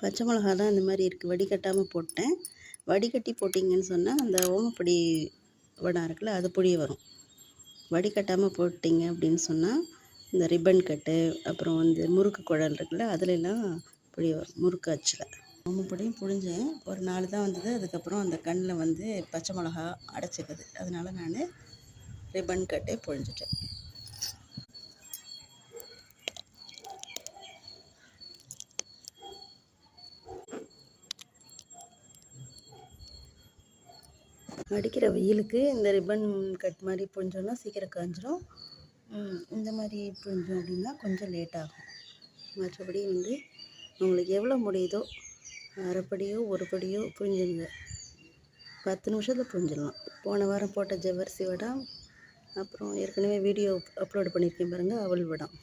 பச்சை மிளகா தான் இந்த மாதிரி இருக்குது வடிகட்டாமல் போட்டேன். வடிகட்டி போட்டிங்கன்னு சொன்னால் அந்த ஓமப்பொடி வடம் இருக்குல்ல அது புழிய வரும். வடிகட்டாமல் போட்டிங்க அப்படின்னு சொன்னால் இந்த ரிப்பன் கட்டு அப்புறம் வந்து முறுக்கு குழல் இருக்குல்ல அதுலெல்லாம் பொடி வரும். முறுக்கு அச்சில். ஓமப்பொடியும் புழிஞ்சேன். ஒரு நாள் தான் வந்தது. அதுக்கப்புறம் அந்த கண்ணில் வந்து பச்சை மிளகா அடைச்சிக்குது அதனால நான் ரிப்பன் கட்டே புழிஞ்சிட்டேன். அடிக்கிற வெயிலுக்கு இந்த ரிப்பன் கட் மாதிரி புரிஞ்சோன்னா சீக்கிரம் காஞ்சிரும். இந்த மாதிரி புரிஞ்சோம் அப்படின்னா கொஞ்சம் லேட் ஆகும். மற்றபடி வந்து உங்களுக்கு எவ்வளோ முடியுதோ அரைப்படியோ ஒரு படியோ புழிஞ்சுங்க. பத்து நிமிஷத்தில் புரிஞ்சிடலாம் போன வாரம் போட்ட ஜவ்வரிசி வடம் அப்புறம் ஏற்கனவே வீடியோ அப்லோட் பண்ணியிருக்கேன் பாருங்கள் அவள் வடம்